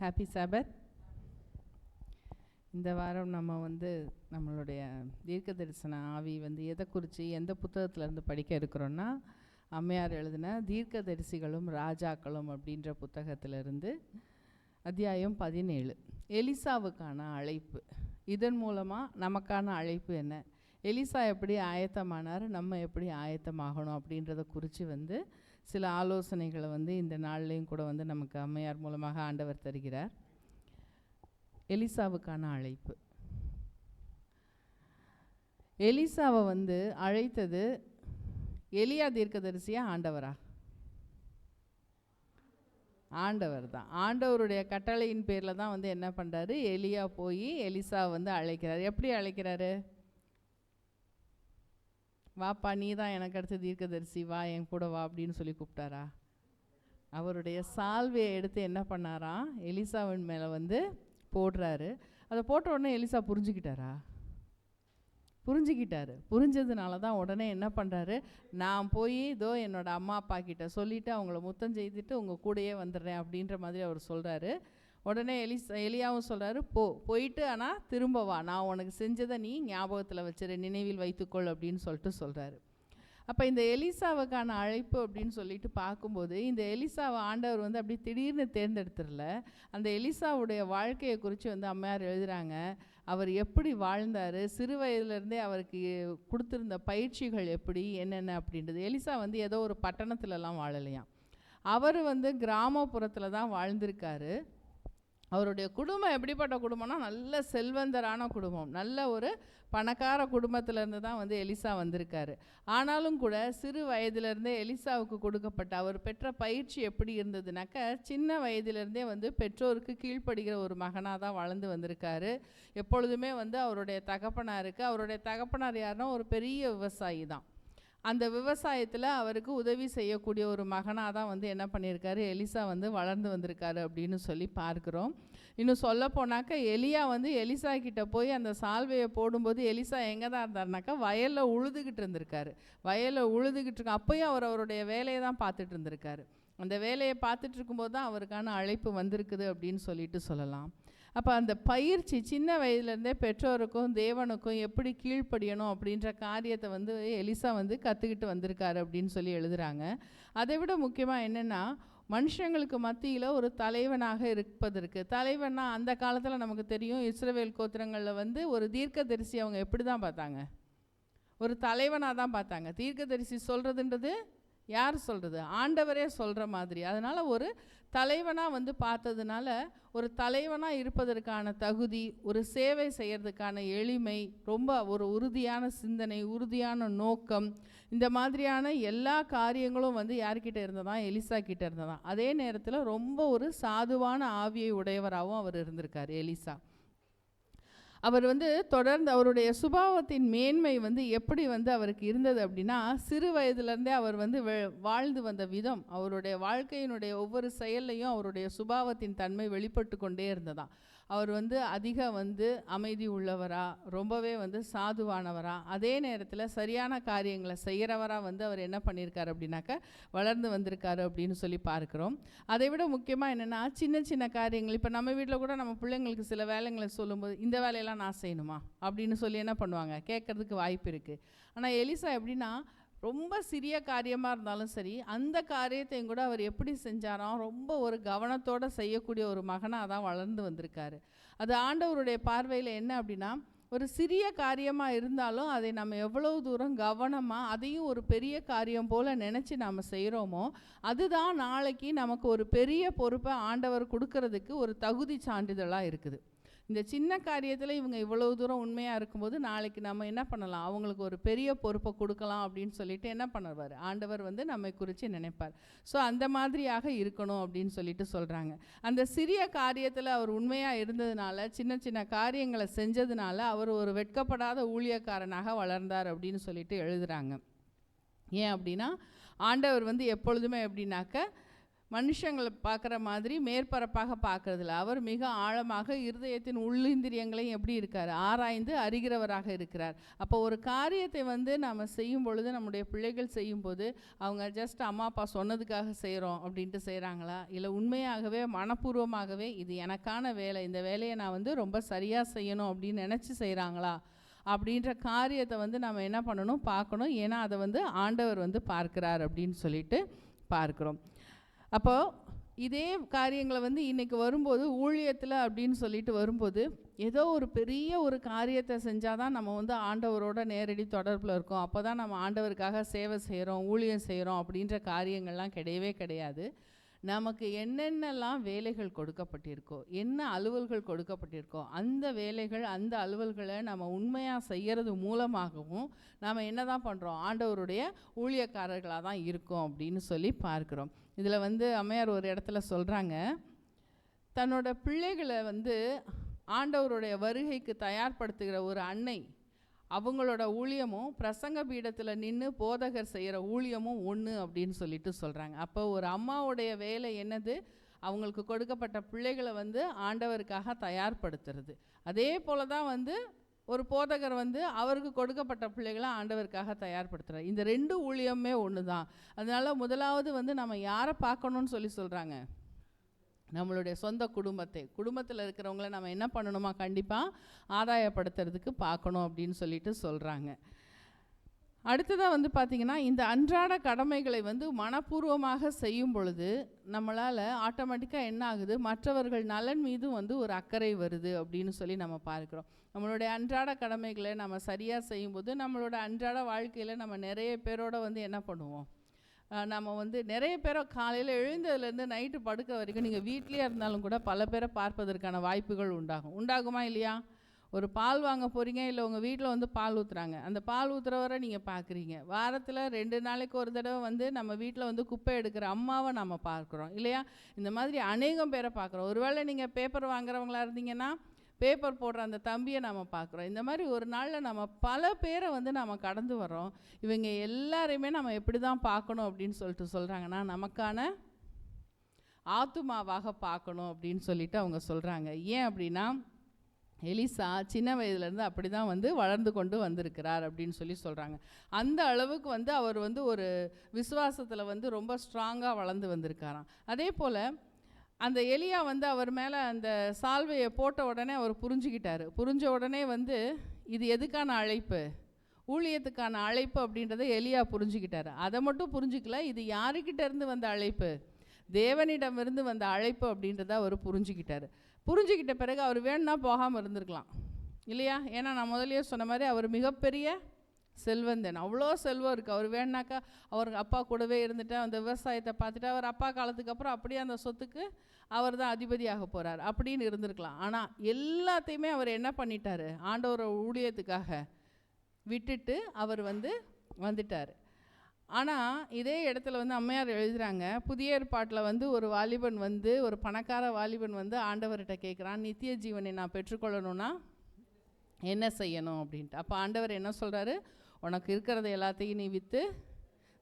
Happy சபத் இந்த வாரம் நம்ம வந்து நம்மளுடைய தீர்க்க தரிசன ஆவி வந்து எதை குறித்து எந்த புத்தகத்திலேருந்து படிக்க இருக்கிறோன்னா அம்மையார் எழுதின தீர்க்க தரிசிகளும் ராஜாக்களும் அப்படின்ற புத்தகத்திலிருந்து அத்தியாயம் பதினேழு. எலிசாவுக்கான அழைப்பு. இதன் மூலமாக நமக்கான அழைப்பு என்ன? எலிசா எப்படி ஆயத்தமானார்? நம்ம எப்படி ஆயத்தமாகணும் அப்படின்றத குறித்து வந்து சில ஆலோசனைகளை வந்து இந்த நாள்லேயும் கூட வந்து நமக்கு அம்மையார் மூலமாக ஆண்டவர் தருகிறார். எலிசாவுக்கான அழைப்பு. எலிசாவை வந்து அழைத்தது எலியா தீர்க்கதரிசியா ஆண்டவரா? ஆண்டவர் தான். ஆண்டவருடைய கட்டளையின் பேரில் தான் வந்து என்ன பண்ணுறாரு எலியா போய் எலிசா வந்து அழைக்கிறார். எப்படி அழைக்கிறாரு? வாப்பா நீ தான் எனக்கு அடுத்த தீர்க்கதரிசி வா என் கூட வா அப்படின்னு சொல்லி கூப்பிட்டாரா? அவருடைய சால்வையை எடுத்து என்ன பண்ணாராம் எலிசாவின் மேலே வந்து போடுறாரு. அதை போட்ட உடனே எலிசா புரிஞ்சுக்கிட்டாரா? புரிஞ்சுக்கிட்டாரு. புரிஞ்சதுனால தான் உடனே என்ன பண்ணுறாரு நான் போய் இதோ என்னோடய அம்மா அப்பா கிட்ட சொல்லிவிட்டு அவங்கள முத்தம் செய்துட்டு உங்கள் கூடயே வந்துடுறேன் அப்படின்ற மாதிரி அவர் சொல்கிறாரு உடனே எலிஸ் எலியாவும் சொல்கிறாரு போ போயிட்டு ஆனால் திரும்ப வா. நான் உனக்கு செஞ்சதை நீ ஞாபகத்தில் வச்சிரு. நினைவில் வைத்துக்கொள் அப்படின்னு சொல்லிட்டு சொல்கிறாரு அப்போ இந்த எலிசாவுக்கான அழைப்பு அப்படின்னு சொல்லிட்டு பார்க்கும்போது இந்த எலிசாவை ஆண்டவர் வந்து அப்படி திடீர்னு தேர்ந்தெடுத்துடல. அந்த எலிசாவுடைய வாழ்க்கையை குறித்து வந்து அம்மையார் எழுதுகிறாங்க அவர் எப்படி வாழ்ந்தார்? சிறு வயதுலேருந்தே அவருக்கு கொடுத்துருந்த பயிற்சிகள் எப்படி? என்னென்ன அப்படின்றது. எலிசா வந்து ஏதோ ஒரு பட்டணத்துலலாம் வாழலையாம். அவர் வந்து கிராமப்புறத்தில் தான் வாழ்ந்திருக்காரு. அவருடைய குடும்பம் எப்படிப்பட்ட குடும்பம்னா நல்ல செல்வந்தரான குடும்பம். நல்ல ஒரு பணக்கார குடும்பத்திலேருந்து தான் வந்து எலிசா வந்திருக்காரு. ஆனாலும் கூட சிறு வயதிலிருந்தே எலிசாவுக்கு கொடுக்கப்பட்ட அவர் பெற்ற பயிற்சி எப்படி இருந்ததுனாக்க சின்ன வயதிலிருந்தே வந்து பெற்றோருக்கு கீழ்ப்படுகிற ஒரு மகனாக தான் வளர்ந்து வந்திருக்காரு. எப்பொழுதுமே வந்து அவருடைய தகப்பனாருக்கு அவருடைய தகப்பனார் யாருன்னா ஒரு பெரிய விவசாயி தான். அந்த விவசாயத்தில் அவருக்கு உதவி செய்யக்கூடிய ஒரு மகனாக தான் வந்து என்ன பண்ணியிருக்காரு எலிசா வந்து வளர்ந்து வந்திருக்காரு அப்படின்னு சொல்லி பார்க்குறோம். இன்னும் சொல்ல போனாக்க எலியா வந்து எலிசா கிட்டே போய் அந்த சால்வையை போடும்போது எலிசா எங்கே தான் இருந்தாருனாக்கா வயலில் உழுதுகிட்டு இருந்திருக்காரு. வயலில் உழுதுகிட்டு இருக்க அப்போயும் அவர் அவருடைய வேலையை தான் பார்த்துட்டு இருந்திருக்காரு. அந்த வேலையை பார்த்துட்டு இருக்கும்போது தான் அவருக்கான அழைப்பு வந்திருக்குது அப்படின்னு சொல்லிட்டு சொல்லலாம். அப்போ அந்த பயிற்சி சின்ன வயதுலேருந்தே பெற்றோருக்கும் தேவனுக்கும் எப்படி கீழ்ப்படியணும் அப்படின்ற காரியத்தை வந்து எலிசா வந்து கற்றுக்கிட்டு வந்திருக்காரு அப்படின்னு சொல்லி எழுதுகிறாங்க அதை விட முக்கியமாக என்னென்னா மனுஷங்களுக்கு மத்தியில் ஒரு தலைவனாக இருப்பதற்கு தலைவன்னா அந்த காலத்தில் நமக்கு தெரியும் இஸ்ரவேல் கோத்திரங்களில் வந்து ஒரு தீர்க்கதரிசி அவங்க எப்படி தான் பார்த்தாங்க? ஒரு தலைவனாக தான் பார்த்தாங்க. தீர்க்கதரிசி சொல்கிறதுன்றது யார் சொல்கிறது ஆண்டவரே சொல்கிற மாதிரி. அதனால் ஒரு தலைவனாக வந்து பார்த்ததுனால ஒரு தலைவனாக இருப்பதற்கான தகுதி ஒரு சேவை செய்கிறதுக்கான எளிமை ரொம்ப ஒரு உறுதியான சிந்தனை உறுதியான நோக்கம் இந்த மாதிரியான எல்லா காரியங்களும் வந்து யார்கிட்ட இருந்ததான்? எலிசா கிட்ட இருந்ததான். அதே நேரத்தில் ரொம்ப ஒரு சாதுவான ஆவியை உடையவராகவும் அவர் இருந்திருக்கார் எலிசா. அவர் வந்து தொடர்ந்து அவருடைய சுபாவத்தின் மேன்மை வந்து எப்படி வந்து அவருக்கு இருந்தது அப்படின்னா சிறு வயதுலேருந்தே அவர் வந்து வாழ்ந்து வந்த விதம். அவருடைய வாழ்க்கையினுடைய ஒவ்வொரு செயல்லையும் அவருடைய சுபாவத்தின் தன்மை வெளிப்பட்டு கொண்டே இருந்ததான் அவர் வந்து அதிக வந்து அமைதி உள்ளவரா ரொம்பவே வந்து சாதுவானவரா. அதே நேரத்தில் சரியான காரியங்களை செய்கிறவராக வந்து அவர் என்ன பண்ணியிருக்காரு அப்படின்னாக்க வளர்ந்து வந்திருக்காரு அப்படின்னு சொல்லி பார்க்குறோம். அதை விட முக்கியமாக என்னென்னா சின்ன சின்ன காரியங்கள் இப்போ நம்ம வீட்டில் கூட நம்ம பிள்ளைங்களுக்கு சில வேலைங்களை சொல்லும்போது இந்த வேலையெல்லாம் நான் செய்யணுமா? அப்படின்னு சொல்லி என்ன பண்ணுவாங்க? கேட்குறதுக்கு வாய்ப்பு இருக்குது ஆனால் எலிசா எப்படின்னா ரொம்ப சிறிய காரியமாக இருந்தாலும் சரி அந்த காரியத்தையும் கூட அவர் எப்படி செஞ்சாராம் ரொம்ப ஒரு கவனத்தோடு செய்யக்கூடிய ஒரு மகனாக தான் வளர்ந்து வந்திருக்காரு. அது ஆண்டவருடைய பார்வையில் என்ன அப்படின்னா ஒரு சிறிய காரியமாக இருந்தாலும் அதை நம்ம எவ்வளவு தூரம் கவனமாக அதையும் ஒரு பெரிய காரியம் போல் நினச்சி நம்ம செய்கிறோமோ அதுதான் நாளைக்கு நமக்கு ஒரு பெரிய பொறுப்பை ஆண்டவர் கொடுக்கறதுக்கு ஒரு தகுதி சான்றிதழாக இருக்குது. இந்த சின்ன காரியத்தில் இவங்க இவ்வளவு தூரம் உண்மையாக இருக்கும்போது நாளைக்கு நம்ம என்ன பண்ணலாம்? அவங்களுக்கு ஒரு பெரிய பொறுப்பை கொடுக்கலாம் அப்படின்னு சொல்லிட்டு என்ன பண்ணுவார்? ஆண்டவர் வந்து நம்மை குறித்து நினைப்பார். ஸோ அந்த மாதிரியாக இருக்கணும் அப்படின்னு சொல்லிட்டு சொல்கிறாங்க அந்த சிறிய காரியத்தில் அவர் உண்மையாக இருந்ததுனால சின்ன சின்ன காரியங்களை செஞ்சதுனால அவர் ஒரு வெட்கப்படாத ஊழியக்காரனாக வளர்ந்தார் அப்படின்னு சொல்லிட்டு எழுதுகிறாங்க ஏன் அப்படின்னா ஆண்டவர் வந்து எப்பொழுதுமே எப்படின்னாக்க மனுஷங்களை பார்க்குற மாதிரி மேற்பரப்பாக பார்க்கறதில்ல. அவர் மிக ஆழமாக இருதயத்தின் உள்ளிந்திரியங்களையும் எப்படி இருக்கார்? ஆராய்ந்து அறிகிறவராக இருக்கிறார். அப்போ ஒரு காரியத்தை வந்து நாம் செய்யும் பொழுது நம்முடைய பிள்ளைகள் செய்யும்போது அவங்க ஜஸ்ட் அம்மா அப்பா சொன்னதுக்காக செய்கிறோம் அப்படின்ட்டு செய்கிறாங்களா இல்லை உண்மையாகவே மனப்பூர்வமாகவே இது எனக்கான வேலை இந்த வேலையை நான் வந்து ரொம்ப சரியாக செய்யணும் அப்படின்னு நினச்சி செய்கிறாங்களா அப்படின்ற காரியத்தை வந்து நம்ம என்ன பண்ணணும்? பார்க்கணும். ஏன்னா அதை வந்து ஆண்டவர் வந்து பார்க்கிறார் அப்படின்னு சொல்லிட்டு பார்க்குறோம். அப்போது இதே காரியங்களை வந்து இன்றைக்கி வரும்போது ஊழியத்தில் அப்படின்னு சொல்லிட்டு வரும்போது ஏதோ ஒரு பெரிய ஒரு காரியத்தை செஞ்சால் தான் நம்ம வந்து ஆண்டவரோட நேரடி தொடர்பில் இருக்கோம். அப்போ தான் நம்ம ஆண்டவருக்காக சேவை செய்கிறோம் ஊழியம் செய்கிறோம் அப்படின்ற காரியங்கள்லாம் கிடையவே கிடையாது. நமக்கு என்னென்னலாம் வேலைகள் கொடுக்கப்பட்டிருக்கோ என்ன அலுவல்கள் கொடுக்கப்பட்டிருக்கோ அந்த வேலைகள் அந்த அலுவல்களை நம்ம உண்மையாக செய்கிறது மூலமாகவும் நாம் என்ன தான் பண்ணுறோம் ஆண்டவருடைய ஊழியக்காரர்களாக தான் இருக்கோம் அப்படின்னு சொல்லி பார்க்குறோம். இதில் வந்து அம்மையார் ஒரு இடத்துல சொல்கிறாங்க தன்னோட பிள்ளைகளை வந்து ஆண்டவருடைய வருகைக்கு தயார்படுத்துகிற ஒரு அன்னை அவங்களோட ஊழியமும் பிரசங்க பீடத்தில் நின்று போதகர் செய்கிற ஊழியமும் ஒன்று அப்படின்னு சொல்லிட்டு சொல்கிறாங்க அப்போ ஒரு அம்மாவுடைய வேலை என்னது? அவங்களுக்கு கொடுக்கப்பட்ட பிள்ளைகளை வந்து ஆண்டவருக்காக தயார்படுத்துறது. அதே போல தான் வந்து ஒரு போதகர் வந்து அவருக்கு கொடுக்கப்பட்ட பிள்ளைகளை ஆண்டவருக்காக தயார்படுத்துகிறார் இந்த ரெண்டு ஊழியமே ஒன்று தான் அதனால் முதலாவது வந்து நம்ம யாரை பார்க்கணும்னு சொல்லி சொல்கிறாங்க நம்மளுடைய சொந்த குடும்பத்தை. குடும்பத்தில் இருக்கிறவங்கள நம்ம என்ன பண்ணணுமா? கண்டிப்பாக ஆதாயப்படுத்துறதுக்கு பார்க்கணும் அப்படின்னு சொல்லிட்டு சொல்கிறாங்க அடுத்ததாக வந்து பார்த்திங்கன்னா இந்த அன்றாட கடமைகளை வந்து மனப்பூர்வமாக செய்யும் பொழுது நம்மளால் ஆட்டோமேட்டிக்காக என்ன ஆகுது? மற்றவர்கள் நலன் மீதும் வந்து ஒரு அக்கறை வருது அப்படின்னு சொல்லி நம்ம பார்க்குறோம். நம்மளுடைய அன்றாட கடமைகளை நம்ம சரியாக செய்யும்போது நம்மளோட அன்றாட வாழ்க்கையில் நம்ம நிறைய பேரோட வந்து என்ன பண்ணுவோம்? நம்ம வந்து நிறைய பேரை காலையில் எழுந்ததுலேருந்து நைட்டு படுக்க வரைக்கும் நீங்கள் வீட்லேயே இருந்தாலும் கூட பல பேரை பார்ப்பதற்கான வாய்ப்புகள் உண்டாகும். உண்டாகுமா இல்லையா? ஒரு பால் வாங்க போகிறீங்க இல்லை உங்கள் வீட்டில் வந்து பால் ஊற்றுறாங்க அந்த பால் ஊற்றுறவரை நீங்கள் பார்க்குறீங்க. வாரத்தில் ரெண்டு நாளைக்கு ஒரு தடவை வந்து நம்ம வீட்டில் வந்து குப்பை எடுக்கிற அம்மாவை நம்ம பார்க்குறோம் இல்லையா? இந்த மாதிரி அநேகம் பேரை பார்க்குறோம். ஒருவேளை நீங்கள் பேப்பர் வாங்குறவங்களா இருந்தீங்கன்னா பேப்பர் போடுற அந்த தம்பியை நம்ம பார்க்குறோம். இந்த மாதிரி ஒரு நாளில் நம்ம பல பேரை வந்து நாம் கடந்து வரோம் இவங்க எல்லாரையுமே நம்ம எப்படி தான் பார்க்கணும் அப்படின்னு சொல்லிட்டு சொல்கிறாங்கன்னா நமக்கான ஆத்துமாவாக பார்க்கணும் அப்படின்னு சொல்லிட்டு அவங்க சொல்கிறாங்க ஏன் அப்படின்னா எலிசா சின்ன வயதுலேருந்து அப்படி தான் வந்து வளர்ந்து கொண்டு வந்திருக்கிறார் அப்படின்னு சொல்லி சொல்கிறாங்க அந்த அளவுக்கு வந்து அவர் வந்து ஒரு விசுவாசத்தில் வந்து ரொம்ப ஸ்ட்ராங்காக வளர்ந்து வந்திருக்காராம். அதே போல் அந்த எலியா வந்து அவர் மேலே அந்த சால்வையை போட்ட உடனே அவர் புரிஞ்சுக்கிட்டார். புரிஞ்ச உடனே வந்து இது எதுக்கான அழைப்பு? ஊழியத்துக்கான அழைப்பு அப்படின்றத எலியா புரிஞ்சுக்கிட்டார். அதை மட்டும் புரிஞ்சுக்கல இது யாருக்கிட்ட இருந்து வந்த அழைப்பு? தேவனிடமிருந்து வந்த அழைப்பு அப்படின்றத அவர் புரிஞ்சுக்கிட்டார். புரிஞ்சுக்கிட்ட பிறகு அவர் வேணும்னா போகாமல் இருந்திருக்கலாம். இல்லையா? ஏன்னா நான் முதலியே சொன்ன மாதிரி அவர் மிகப்பெரிய செல்வந்தன். அவ்வளோ செல்வம் இருக்குது அவர் வேணுனாக்கா அவர் அப்பா கூடவே இருந்துட்டு அந்த விவசாயத்தை பார்த்துட்டு அவர் அப்பா காலத்துக்கு அப்புறம் அப்படியே அந்த சொத்துக்கு அவர் தான் அதிபதியாக போகிறார் அப்படின்னு இருந்திருக்கலாம். ஆனால் எல்லாத்தையுமே அவர் என்ன பண்ணிட்டார்? ஆண்டவர ஊழியத்துக்காக விட்டுட்டு அவர் வந்து வந்துட்டார். ஆனால் இதே இடத்துல வந்து அம்மையார் எழுதுகிறாங்க புதிய ஏற்பாட்டில் வந்து ஒரு வாலிபன் வந்து ஒரு பணக்கார வாலிபன் வந்து ஆண்டவர்கிட்ட கேட்குறான் நித்திய ஜீவனை நான் பெற்றுக்கொள்ளணும்னா என்ன செய்யணும்? அப்படின்ட்டு. அப்போ ஆண்டவர் என்ன சொல்கிறாரு உனக்கு இருக்கிறத எல்லாத்தையும் நீ விற்று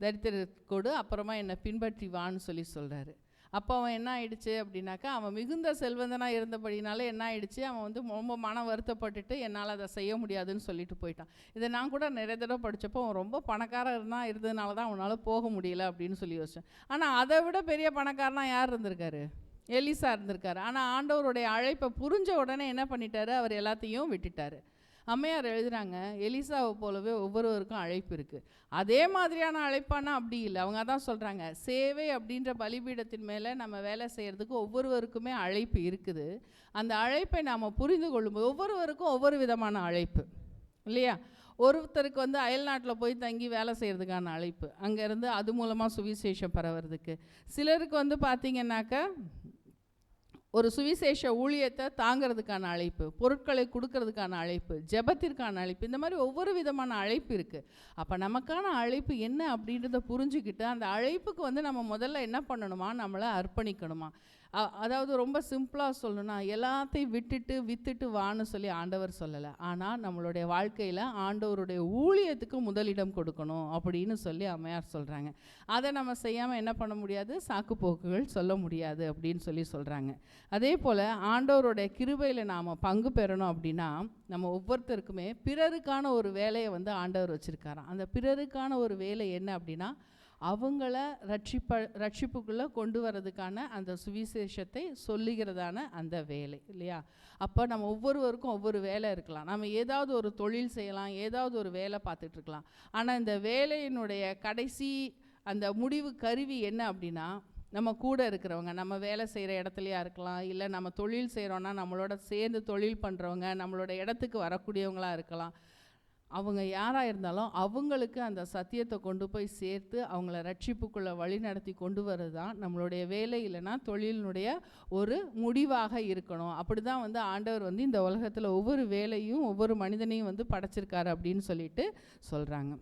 தரித்திர கொடு அப்புறமா என்னை பின்பற்றி வான்னு சொல்லி சொல்கிறாரு அப்போ அவன் என்ன ஆயிடுச்சு அப்படின்னாக்கா அவன் மிகுந்த செல்வந்தனாக இருந்தபடினால என்ன ஆயிடுச்சு? அவன் வந்து ரொம்ப மனம் வருத்தப்பட்டுட்டு என்னால் அதை செய்ய முடியாதுன்னு சொல்லிட்டு போயிட்டான். இதை நான் கூட நிறைய தடவை படித்தப்போ அவன் ரொம்ப பணக்காரன் இருந்தால் இருந்ததுனால தான் அவனால் போக முடியல அப்படின்னு சொல்லி யோசிச்சேன். ஆனால் அதை விட பெரிய பணக்காரனாக யார் இருந்திருக்காரு? எலிசா இருந்திருக்காரு. ஆனால் ஆண்டவருடைய அழைப்பை புரிஞ்ச உடனே என்ன பண்ணிட்டாரு? அவர் எல்லாத்தையும் விட்டுட்டார். அம்மையார் எழுதுகிறாங்க எலிசாவை போலவே ஒவ்வொருவருக்கும் அழைப்பு இருக்குது அதே மாதிரியான அழைப்பானா அப்படி இல்லை. அவங்க அதான் சொல்கிறாங்க சேவை அப்படின்ற பலிபீடத்தின் மேலே நம்ம வேலை செய்கிறதுக்கு ஒவ்வொருவருக்குமே அழைப்பு இருக்குது. அந்த அழைப்பை நாம் புரிந்து கொள்ளும்போது ஒவ்வொருவருக்கும் ஒவ்வொரு விதமான அழைப்பு இல்லையா? ஒருத்தருக்கு வந்து அயல் நாட்டில் போய் தங்கி வேலை செய்கிறதுக்கான அழைப்பு அங்கேருந்து அது மூலமாக சுவிசேஷம் பரவுறதுக்கு. சிலருக்கு வந்து பார்த்திங்கன்னாக்கா ஒரு சுவிசேஷ ஊழியத்தை தாங்கிறதுக்கான அழைப்பு பொருட்களை கொடுக்கறதுக்கான அழைப்பு ஜெபத்திற்கான அழைப்பு இந்த மாதிரி ஒவ்வொரு விதமான அழைப்பு இருக்குது அப்போ நமக்கான அழைப்பு என்ன அப்படின்றத புரிஞ்சுக்கிட்டு அந்த அழைப்புக்கு வந்து நம்ம முதல்ல என்ன பண்ணணுமா? நம்மளை அர்ப்பணிக்கணுமா? அதாவது ரொம்ப சிம்பிளாக சொல்லணும்னா எல்லாத்தையும் விட்டுட்டு வித்துட்டு வான்னு சொல்லி ஆண்டவர் சொல்லலை. ஆனால் நம்மளுடைய வாழ்க்கையில் ஆண்டவருடைய ஊழியத்துக்கு முதலிடம் கொடுக்கணும் அப்படின்னு சொல்லி அம்மையார் சொல்கிறாங்க அதை நம்ம செய்யாமல் என்ன பண்ண முடியாது? சாக்கு போக்குகள் சொல்ல முடியாது அப்படின்னு சொல்லி சொல்கிறாங்க அதே போல் ஆண்டவருடைய கிருபையில் நாம் பங்கு பெறணும் அப்படின்னா நம்ம ஒவ்வொருத்தருக்குமே பிறருக்கான ஒரு வேலையை வந்து ஆண்டவர் வச்சுருக்காராம். அந்த பிறருக்கான ஒரு வேலை என்ன அப்படின்னா அவங்கள ரட்சிப்ப ரட்சிப்புக்குள்ளே கொண்டு வரதுக்கான அந்த சுவிசேஷத்தை சொல்லுகிறதான அந்த வேலை இல்லையா? அப்போ நம்ம ஒவ்வொருவருக்கும் ஒவ்வொரு வேலை இருக்கலாம். நம்ம ஏதாவது ஒரு தொழில் செய்யலாம் ஏதாவது ஒரு வேலை பார்த்துட்ருக்கலாம் ஆனால் இந்த வேலையினுடைய கடைசி அந்த முடிவு கருவி என்ன அப்படின்னா நம்ம கூட இருக்கிறவங்க நம்ம வேலை செய்கிற இடத்துலையா இருக்கலாம் இல்லை நம்ம தொழில் செய்கிறோன்னா நம்மளோட சேர்ந்து தொழில் பண்ணுறவங்க நம்மளோட இடத்துக்கு வரக்கூடியவங்களாக இருக்கலாம். அவங்க யாராக இருந்தாலும் அவங்களுக்கு அந்த சத்தியத்தை கொண்டு போய் சேர்த்து அவங்கள ரட்சிப்புக்குள்ளே வழி நடத்தி கொண்டு வர்றது தான் நம்மளுடைய வேலை இல்லைன்னா தொழிலினுடைய ஒரு முடிவாக இருக்கணும். அப்படி தான் வந்து ஆண்டவர் வந்து இந்த உலகத்தில் ஒவ்வொரு வேலையும் ஒவ்வொரு மனிதனையும் வந்து படைச்சிருக்காரு அப்படின்னு சொல்லிட்டு சொல்கிறாங்க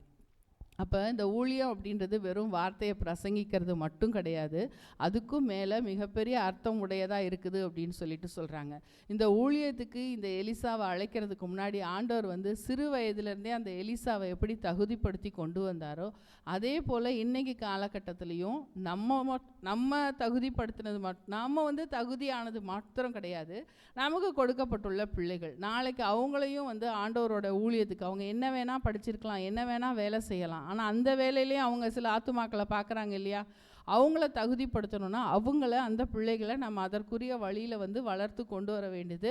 அப்போ இந்த ஊழியம் அப்படின்றது வெறும் வார்த்தையை பிரசங்கிக்கிறது மட்டும் கிடையாது. அதுக்கும் மேலே மிகப்பெரிய அர்த்தம் உடையதாக இருக்குது அப்படின்னு சொல்லிட்டு சொல்கிறாங்க இந்த ஊழியத்துக்கு இந்த எலிசாவை அழைக்கிறதுக்கு முன்னாடி ஆண்டவர் வந்து சிறு வயதிலேருந்தே அந்த எலிசாவை எப்படி தகுதிப்படுத்தி கொண்டு வந்தாரோ அதே போல் இன்னைக்கு காலகட்டத்திலையும் நம்ம நம்ம தகுதிப்படுத்தினது மட் நம்ம வந்து தகுதியானது மாத்திரம் கிடையாது. நமக்கு கொடுக்கப்பட்டுள்ள பிள்ளைகள் நாளைக்கு அவங்களையும் வந்து ஆண்டவரோட ஊழியத்துக்கு அவங்க என்ன வேணால் படிச்சிருக்கலாம் என்ன வேணால் வேலை செய்யலாம் ஆனால் அந்த வேலையிலையும் அவங்க சில ஆத்துமாக்களை பார்க்குறாங்க இல்லையா? அவங்கள தகுதிப்படுத்தணும்னா அவங்கள அந்த பிள்ளைகளை நம்ம அதற்குரிய வழியில் வந்து வளர்த்து கொண்டு வர வேண்டியது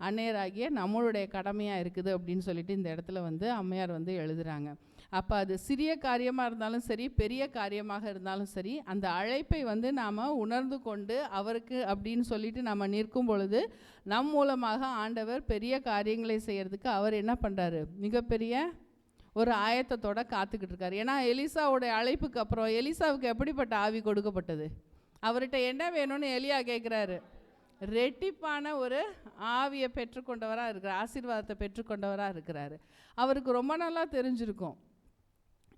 அன்னையராகிய நம்மளுடைய கடமையாக இருக்குது அப்படின்னு சொல்லிட்டு இந்த இடத்துல வந்து அம்மையார் வந்து எழுதுகிறாங்க அப்போ அது சிறிய காரியமாக இருந்தாலும் சரி பெரிய காரியமாக இருந்தாலும் சரி அந்த அழைப்பை வந்து நாம் உணர்ந்து கொண்டு அவருக்கு அப்படின்னு சொல்லிட்டு நம்ம நிற்கும் பொழுது நம் மூலமாக ஆண்டவர் பெரிய காரியங்களை செய்கிறதுக்கு அவர் என்ன பண்ணுறாரு மிகப்பெரிய ஒரு ஆயத்தத்தோட காத்துக்கிட்டு இருக்காரு. ஏன்னா எலிசாவுடைய அழைப்புக்கு அப்புறம் எலிசாவுக்கு எப்படிப்பட்ட ஆவி கொடுக்கப்பட்டது? அவர்கிட்ட என்ன வேணும்னு எலியா கேட்குறாரு ரெட்டிப்பான ஒரு ஆவியை பெற்றுக்கொண்டவராக இருக்கிறார் ஆசீர்வாதத்தை பெற்றுக்கொண்டவராக இருக்கிறாரு. அவருக்கு ரொம்ப நல்லா தெரிஞ்சிருக்கும்.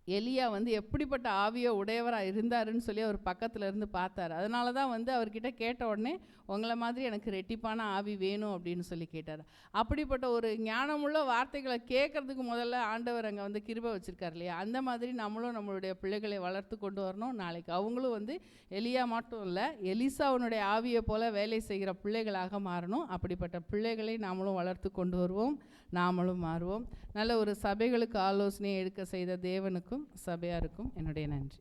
எலியா வந்து எப்படிப்பட்ட ஆவியோ உடையவராக இருந்தாருன்னு சொல்லி அவர் பக்கத்தில் இருந்து பார்த்தாரு. அதனால தான் வந்து அவர்கிட்ட கேட்ட உடனே உங்களை மாதிரி எனக்கு ரெட்டிப்பான ஆவி வேணும் அப்படின்னு சொல்லி கேட்டார். அப்படிப்பட்ட ஒரு ஞானமுள்ள வார்த்தைகளை கேட்கறதுக்கு முதல்ல ஆண்டவர் அங்கே வந்து கிருபை வச்சுருக்கார் இல்லையா? அந்த மாதிரி நம்மளும் நம்மளுடைய பிள்ளைகளை வளர்த்து கொண்டு வரணும் நாளைக்கு. அவங்களும் வந்து எலியா மட்டும் இல்லை எலிசாவனுடைய ஆவியை போல வேலை செய்கிற பிள்ளைகளாக மாறணும். அப்படிப்பட்ட பிள்ளைகளை நாமளும் வளர்த்து கொண்டு வருவோம் நாமளும் மாறுவோம். நல்ல ஒரு சபைகளுக்கு ஆலோசனை எடுக்க செய்த தேவனுக்கு சபையாருக்கும் என்னுடைய நன்றி.